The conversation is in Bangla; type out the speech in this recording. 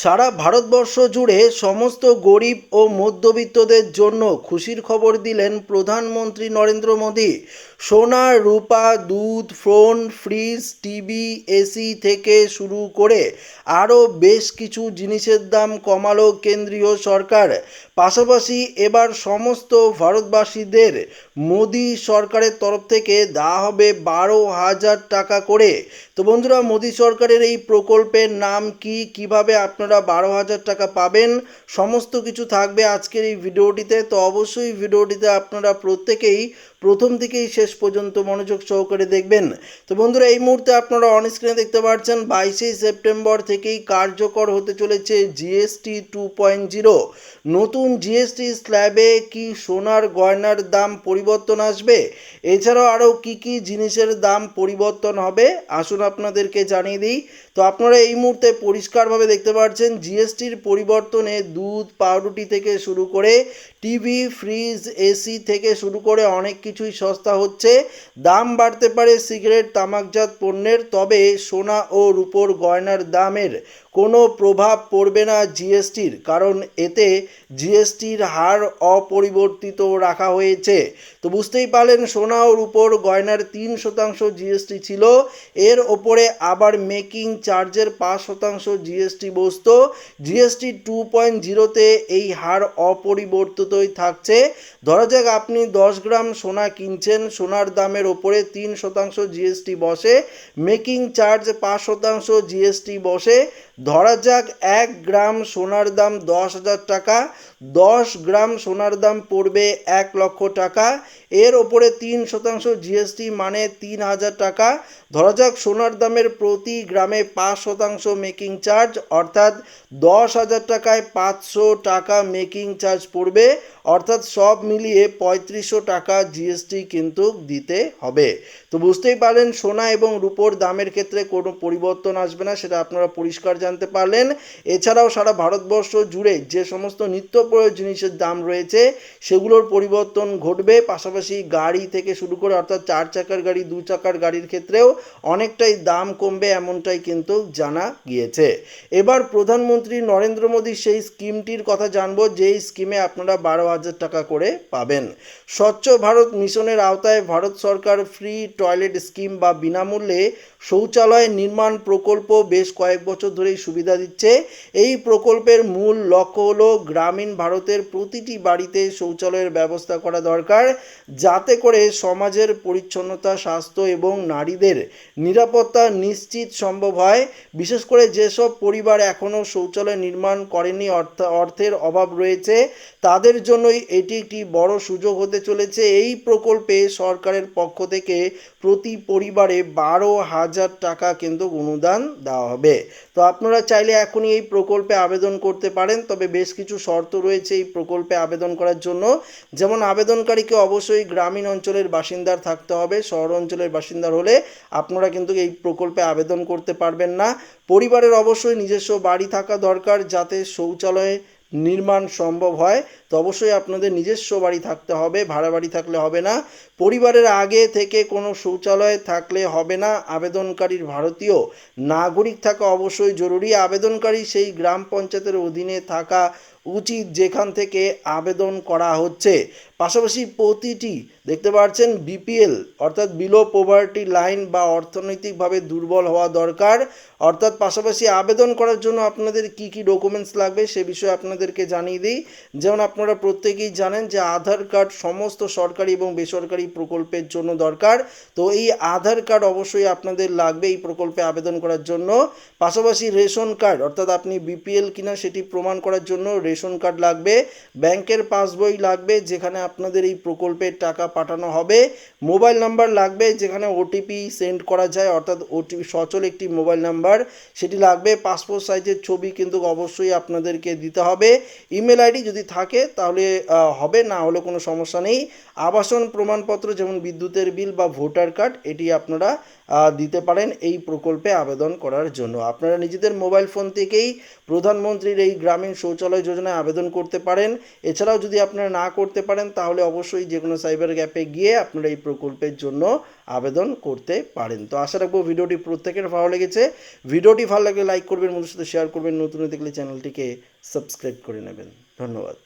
সারা ভারতবর্ষ জুড়ে সমস্ত গরিব ও মধ্যবিত্তদের জন্য খুশির খবর দিলেন প্রধানমন্ত্রী নরেন্দ্র মোদী। সোনা, রূপা, দুধ, ফোন, ফ্রিজ, টিভি, এসি থেকে শুরু করে আরও বেশ কিছু জিনিসের দাম কমালো কেন্দ্রীয় সরকার। পাশাপাশি এবার সমস্ত ভারতবাসীদের মোদী সরকারের তরফ থেকে দেওয়া হবে বারো হাজার টাকা করে। তো বন্ধুরা, মোদী সরকারের এই প্রকল্পের নাম কি? কীভাবে আপনারা বারো হাজার টাকা পাবেন? সমস্ত কিছু থাকবে আজকের এই ভিডিওটিতে। তো অবশ্যই ভিডিওটিতে আপনারা প্রত্যেকেই প্রথম থেকেই শেষ পর্যন্ত মনোযোগ সহকারে দেখবেন। তো বন্ধুরা, এই মুহূর্তে আপনারা অন স্ক্রিনে দেখতে পাচ্ছেন, বাইশে সেপ্টেম্বর থেকেই কার্যকর হতে চলেছে জিএসটি টু পয়েন্ট জিরো নতুন জিএসটি স্ল্যাবে কি সোনার গয়নার দাম পরিবর্তন আসবে? এছাড়াও আরও কি কি জিনিসের দাম পরিবর্তন হবে? আসুন আপনাদেরকে জানিয়ে দিই। তো আপনারা এই মুহূর্তে পরিষ্কারভাবে দেখতে পাচ্ছেন জিএসটির পরিবর্তনে দুধ, পাউরুটি থেকে শুরু করে টিভি ফ্রিজ এসি থেকে শুরু করে অনেক কিছুই সস্তা হচ্ছে। দাম বাড়তে পারে সিগারেট, তামাকজাত পণ্যের, তবে সোনা ও রূপোর গয়নার দামের কোনো প্রভাব পড়বে না জিএসটির, কারণ এতে জিএসটির হার অপরিবর্তিত রাখা হয়েছে। তো বুঝতেই পারলেন সোনা ও রূপোর গয়নার তিন শতাংশ জিএসটি ছিল, এর ওপরে আবার মেকিং চার্জের পাঁচ শতাংশ জিএসটি বসত। জিএসটি টু পয়েন্ট জিরোতে এই হার অপরিবর্তিতই থাকছে। ধরা যাক আপনি দশ গ্রাম সোনা কিনছেন, সোনার দামের ওপরে তিন শতাংশ জিএসটি বসে, মেকিং চার্জ পাঁচ শতাংশ জিএসটি বসে ধরা যাক এক গ্রাম সোনার দাম দশ হাজার টাকা, দশ গ্রাম সোনার দাম পড়বে এক লক্ষ টাকা। এর ওপরে তিন শতাংশ জিএসটি মানে তিন হাজার টাকা। ধরা যাক সোনার দামের প্রতি গ্রামে পাঁচ শতাংশ মেকিং চার্জ অর্থাৎ দশ হাজার টাকায় পাঁচশো টাকা মেকিং চার্জ পড়বে। অর্থাৎ সব মিলিয়ে পঁয়ত্রিশশো টাকা জিএসটি কিন্তু দিতে হবে। তো বুঝতেই পারেন সোনা এবং রূপোর দামের ক্ষেত্রে কোনো পরিবর্তন আসবে না, সেটা আপনারা পরিষ্কার জানতে পারলেন। এছাড়াও সারা ভারতবর্ষ জুড়ে যে সমস্ত নিত্য প্রয়োজন জিনিসের দাম রয়েছে, সেগুলোর পরিবর্তন ঘটবে। পাশাপাশি গাড়ি থেকে শুরু করে অর্থাৎ চার চাকার গাড়ি, দু চাকার গাড়ির ক্ষেত্রেও অনেকটাই দাম কমবে এমনটাই কিন্তু জানা গিয়েছে। এবার প্রধানমন্ত্রী নরেন্দ্র মোদী সেই স্কিমটির কথা জানব, যেই স্কিমে আপনারা বারো হাজার টাকা করে পাবেন। স্বচ্ছ ভারত মিশনের আওতায় ভারত সরকার ফ্রি টয়লেট স্কিম বা বিনামূল্যে শৌচালয় নির্মাণ প্রকল্প বেশ কয়েক বছর ধরেই সুবিধা দিচ্ছে। এই প্রকল্পের মূল লক্ষ্য হলো গ্রামীণ ভারতের প্রতিটি বাড়িতে শৌচালয়ের ব্যবস্থা করা দরকার, যাতে করে সমাজের পরিচ্ছন্নতা, স্বাস্থ্য এবং নারীদের নিরাপত্তা নিশ্চিত সম্ভব হয়। বিশেষ করে যেসব পরিবার এখনও শৌচালয় নির্মাণ করেনি, অর্থ, অর্থের অভাব রয়েছে, তাদের জন্যই এটি একটি বড় সুযোগ হতে চলেছে। এই প্রকল্পে সরকারের পক্ষ থেকে প্রতি পরিবারে বারো হাজার টাকা কিন্তু অনুদান দেওয়া হবে। তো আপনারা চাইলে এখনই এই প্রকল্পে আবেদন করতে পারেন, তবে বেশ কিছু শর্ত রয়েছে এই প্রকল্পে আবেদন করার জন্য। যেমন আবেদনকারীকে অবশ্যই গ্রামীণ অঞ্চলের বাসিন্দার থাকতে হবে, শহর অঞ্চলের বাসিন্দার হলে আপনারা কিন্তু এই প্রকল্পে আবেদন করতে পারবেন না। পরিবারের অবশ্যই নিজস্ব বাড়ি থাকা দরকার, যাতে শৌচালয়ে নির্মাণ সম্ভব হয়, তো অবশ্যই আপনাদের নিজস্ব বাড়ি থাকতে হবে, ভাড়া বাড়ি থাকলে হবে না। পরিবারের আগে থেকে কোনো শৌচালয় থাকলে হবে না, আবেদনকারীর ভারতীয় নাগরিক থাকা অবশ্যই জরুরি। আবেদনকারী সেই গ্রাম পঞ্চায়েতের অধীনে থাকা উচিত যেখান থেকে আবেদন করা হচ্ছে। পাশাপাশি প্রতিটি দেখতে পাচ্ছেন বিপিএল, অর্থাৎ বিলো পোভার্টি লাইন বা অর্থনৈতিকভাবে দুর্বল হওয়া দরকার। অর্থাৎ পাশাপাশি আবেদন করার জন্য আপনাদের কি কি ডকুমেন্টস লাগবে সে বিষয়ে আপনাদেরকে জানিয়ে দিই। যেমন আপনারা প্রত্যেকেই জানেন যে আধার কার্ড সমস্ত সরকারি এবং বেসরকারি প্রকল্পের জন্য দরকার। তো এই আধার কার্ড অবশ্যই আপনাদের লাগবে এই প্রকল্পে আবেদন করার জন্য। পাশাপাশি রেশন কার্ড, অর্থাৎ আপনি বিপিএল কিনা সেটি প্রমাণ করার জন্য রেশন কার্ড লাগবে। ব্যাংকের পাসবই লাগবে যেখানে আপনাদের এই প্রকল্পের টাকা পাঠানো হবে। মোবাইল নাম্বার লাগবে যেখানে ওটিপি সেন্ড করা যায়, অর্থাৎ ওটিপি সচল একটি মোবাইল নাম্বার। সেটি লাগবে পাসপোর্ট সাইজের ছবি কিন্তু অবশ্যই আপনাদেরকে দিতে হবে। ইমেল আইডি যদি থাকে তাহলে হবে, না হলে কোনো সমস্যা নেই। আবাসন প্রমাণপত্র যেমন বিদ্যুতের বিল বা ভোটার কার্ড, এটি আপনারা দিতে পারেন এই প্রকল্পে আবেদন করার জন্য। আপনারা নিজেদের মোবাইল ফোন থেকেই প্রধানমন্ত্রীর এই গ্রামীণ শৌচালয় যোজনায় আবেদন করতে পারেন। এছাড়াও যদি আপনারা না করতে পারেন তাহলে অবশ্যই যে কোনো সাইবার গ্যাপে গিয়ে আপনারা এই প্রকল্পের জন্য আবেদন করতে পারেন। তো আশা রাখব ভিডিওটি প্রত্যেকের ভালো লেগেছে। ভিডিওটি ভালো লাগলে লাইক করবেন বন্ধুর সাথে শেয়ার করবেন। নতুন দেখলে চ্যানেলটিকে সাবস্ক্রাইব করে নেবেন। ধন্যবাদ।